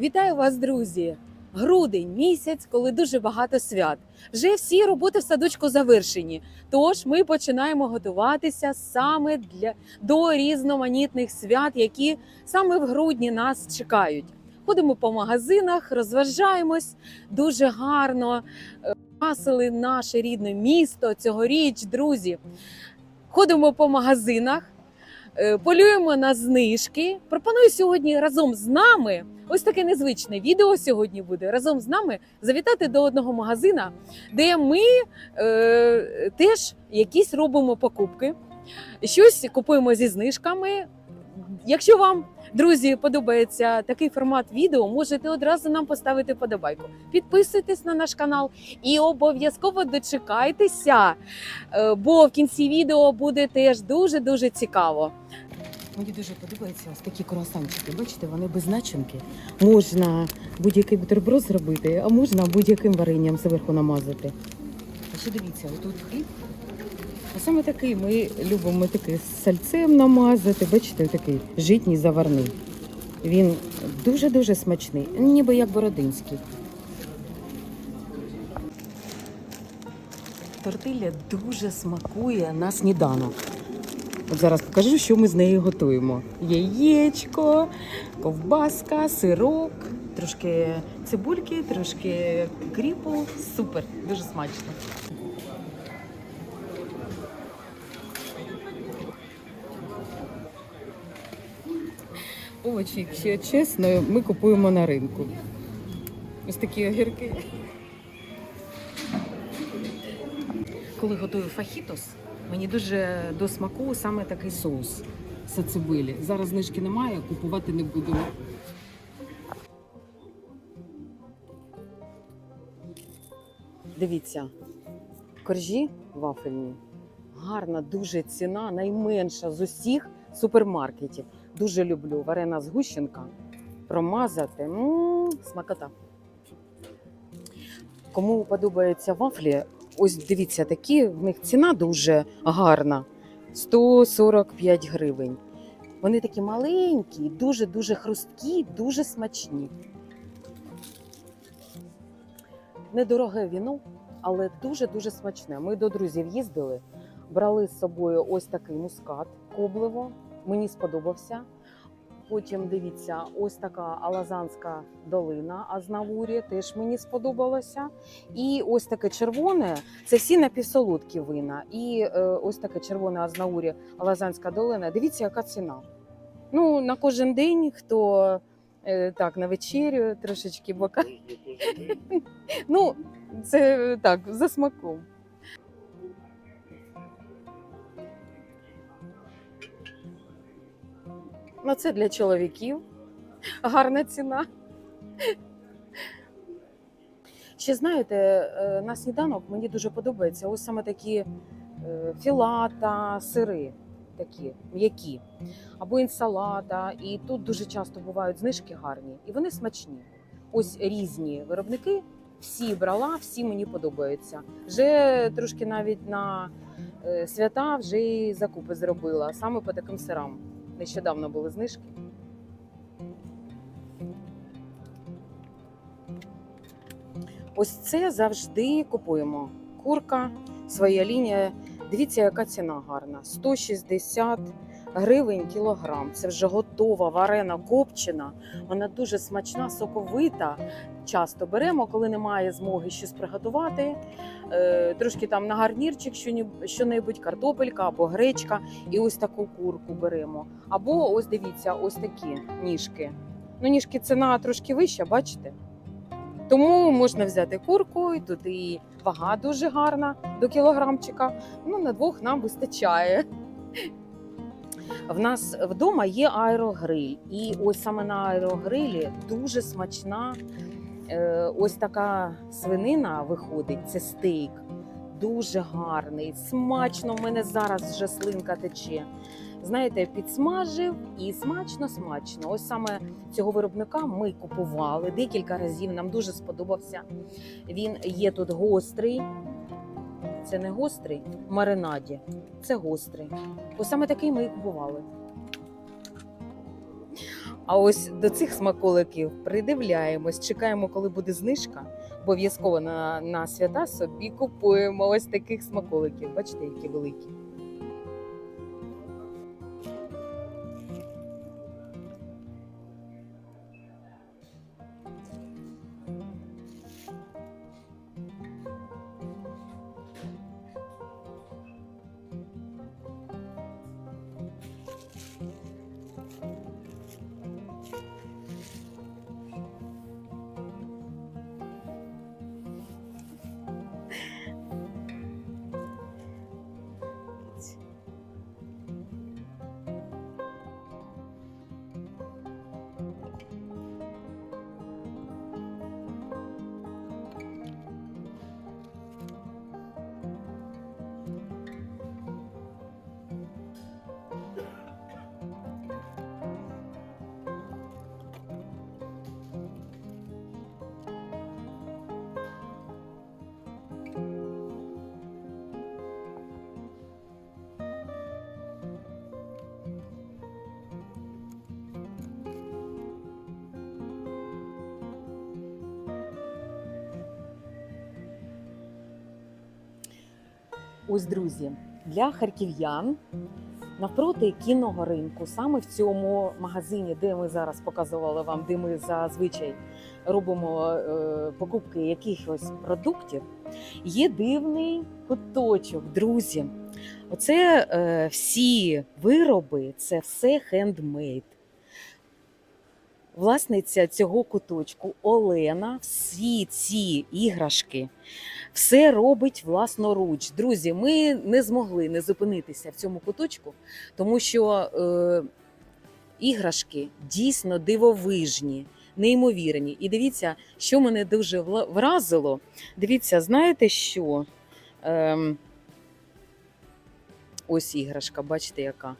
Вітаю вас, друзі! Грудень місяць, коли дуже багато свят. Вже всі роботи в садочку завершені. Тож ми починаємо готуватися саме для до різноманітних свят, які саме в грудні нас чекають. Ходимо по магазинах, розважаємось дуже гарно. е, Красили наше рідне місто цьогоріч, друзі. Ходимо по магазинах, е, полюємо на знижки. Пропоную сьогодні разом з нами. Ось таке незвичне відео сьогодні буде разом з нами завітати до одного магазина, де ми е, теж якісь робимо покупки, щось купуємо зі знижками. Якщо вам, друзі, подобається такий формат відео, можете одразу нам поставити подобайку. Підписуйтесь на наш канал і обов'язково дочекайтеся, е, бо в кінці відео буде теж дуже дуже цікаво. Мені дуже подобаються ось такі круасанчики. Бачите, вони без начинки. Можна будь-який бутерброд зробити, а можна будь-яким варенням зверху намазати. А ще дивіться, отут хліб. А саме такий ми любимо такий з сальцем намазати. Бачите, такий житній заварний. Він дуже-дуже смачний, ніби як бородинський. Тортилля дуже смакує на сніданок. От зараз покажу, що ми з нею готуємо: яєчко, ковбаска, сирок, трошки цибульки, трошки кріпу. Супер, дуже смачно. Овочі, якщо чесно, ми купуємо на ринку. Ось такі огірки. Коли готую фахітос, мені дуже до смаку саме такий соус сацибилі. Зараз знижки немає, купувати не будемо. Дивіться, коржі вафельні. Гарна дуже ціна, найменша з усіх супермаркетів. Дуже люблю варена згущенка. Промазати. м смакота. Кому подобаються вафлі, ось дивіться, такі в них ціна дуже гарна 145 гривень. Вони такі маленькі, дуже-дуже хрусткі, дуже смачні. Недороге віно, але дуже-дуже смачне. Ми до друзів їздили, брали з собою ось такий мускат коблево. Мені сподобався. Потім дивіться, ось така Алазанська долина Азнавурі, теж мені сподобалося. І ось таке червоне це всі напівсолодкі вина. І е, ось таке червоне Азнаурі Алазанська долина. Дивіться, яка ціна. Ну, на кожен день, хто е, так, на вечерю, трошечки бока. Ну, це е, так, за смаком. Ну, це для чоловіків. Гарна ціна. Ще знаєте, е, на сніданок мені дуже подобається ось саме такі е, філата, сири, такі м'які, або інсалата. І тут дуже часто бувають знижки гарні, і вони смачні. Ось різні виробники. Всі брала, всі мені подобаються. Вже трошки навіть на е, свята вже і закупи зробила саме по таким сирам. Нещодавно були знижки. Ось це завжди купуємо. Курка, своя лінія. Дивіться, яка ціна гарна: 160 гривень кілограм. Це вже готова варена копчена. Вона дуже смачна, соковита. Часто беремо, коли немає змоги щось приготувати. Е, трошки там на гарнірчик що-небудь- картопелька або гречка. І ось таку курку беремо. Або ось дивіться, ось такі ніжки. Ну, ніжки ціна трошки вища, бачите? Тому можна взяти курку, і тут і вага дуже гарна до кілограмчика. Ну, на двох нам вистачає. В нас вдома є аерогриль, і ось саме на аерогрилі дуже смачна ось така свинина виходить. Це стейк. Дуже гарний, смачно. В мене зараз вже слинка тече. Знаєте, підсмажив і смачно, смачно. Ось саме цього виробника ми купували декілька разів. Нам дуже сподобався. Він є тут гострий. Це не гострий маринаді, це гострий. Ось саме такий ми і купували. А ось до цих смаколиків придивляємось, чекаємо, коли буде знижка. Обов'язково на, на свята собі купуємо ось таких смаколиків. Бачите, які великі. Ось, друзі, для харків'ян навпроти кінного ринку, саме в цьому магазині, де ми зараз показували вам, де ми зазвичай робимо е, покупки якихось продуктів, є дивний куточок, друзі. Оце е, всі вироби, це все хендмейд. Власниця цього куточку Олена, всі ці іграшки все робить власноруч. Друзі, ми не змогли не зупинитися в цьому куточку, тому що е, іграшки дійсно дивовижні, неймовірні. І дивіться, що мене дуже вразило. Дивіться, знаєте що? Ем, ось іграшка, бачите, яка.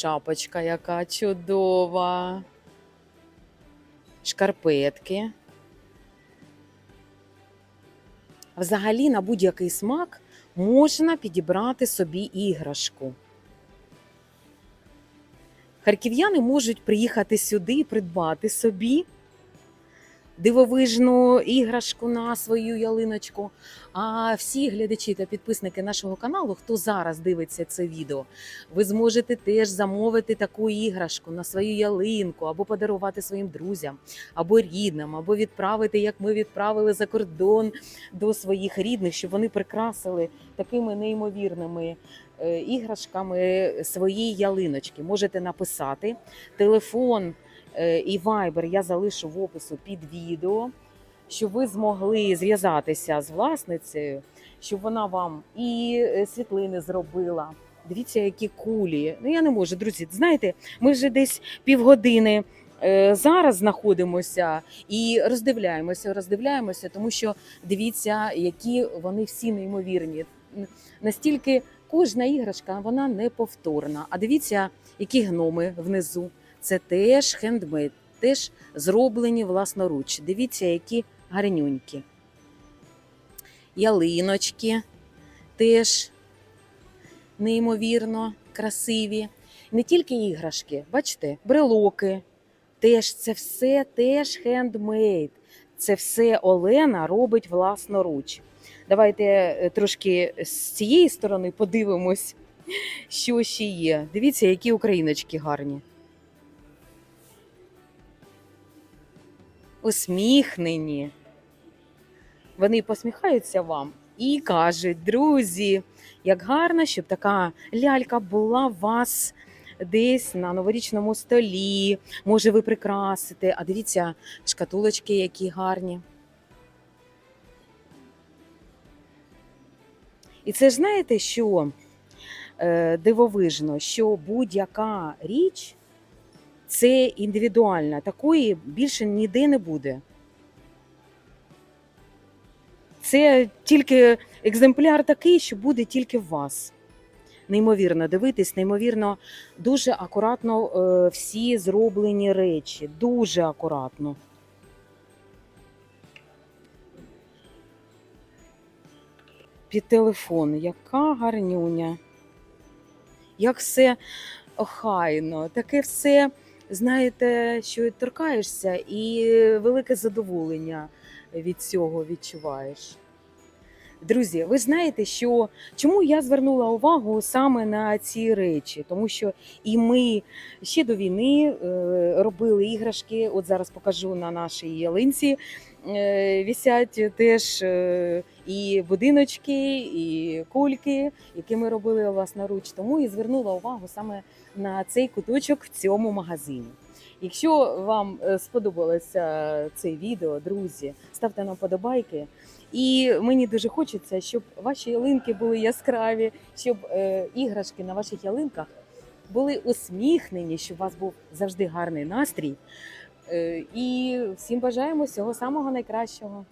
Шапочка яка чудова. Шкарпетки. Взагалі на будь-який смак можна підібрати собі іграшку. Харків'яни можуть приїхати сюди і придбати собі дивовижну іграшку на свою ялиночку. А всі глядачі та підписники нашого каналу, хто зараз дивиться це відео, ви зможете теж замовити таку іграшку на свою ялинку або подарувати своїм друзям, або рідним, або відправити, як ми відправили за кордон до своїх рідних, щоб вони прикрасили такими неймовірними е, іграшками свої ялиночки. Можете написати телефон і вайбер я залишу в опису під відео, щоб ви змогли зв'язатися з власницею, щоб вона вам і е, світлини зробила. Дивіться, які кулі. Ну я не можу, друзі. Знаєте, ми вже десь півгодини. е, Зараз знаходимося і роздивляємося, роздивляємося, тому що дивіться, які вони всі неймовірні. Настільки кожна іграшка вона неповторна. А дивіться, які гноми внизу. Це теж хендмейд, теж зроблені власноруч. Дивіться, які гарнюнькі. Ялиночки теж неймовірно красиві. Не тільки іграшки, бачите, брелоки. Теж це все теж хендмейд. Це все Олена робить власноруч. Давайте е, трошки з цієї сторони подивимось, що ще є. Дивіться, які україночки гарні. Усміхнені. Вони посміхаються вам і кажуть, друзі, як гарно, щоб така лялька була у вас десь на новорічному столі. Може, ви прикрасите. А дивіться, шкатулочки, які гарні. І це ж знаєте, що е, дивовижно, що будь-яка річ це індивідуальна, такої більше ніде не буде. Це тільки екземпляр такий, що буде тільки в вас. Неймовірно дивитись, неймовірно, дуже акуратно е, всі зроблені речі. Дуже акуратно. Під телефон, яка гарнюня. Як все охайно, таке все, знаєте, що торкаєшся, і велике задоволення від цього відчуваєш. Друзі, ви знаєте, що чому я звернула увагу саме на ці речі? Тому що і ми ще до війни е, робили іграшки. От зараз покажу на нашій ялинці. Е, вісять теж е, і будиночки, і кульки, які ми робили власноруч. Тому і звернула увагу саме на цей куточок в цьому магазині. Якщо вам е, сподобалося це відео, друзі, ставте нам подобайки. І мені дуже хочеться, щоб ваші ялинки були яскраві, щоб е, іграшки на ваших ялинках були усміхнені, щоб у вас був завжди гарний настрій. Е, і всім бажаємо всього самого найкращого.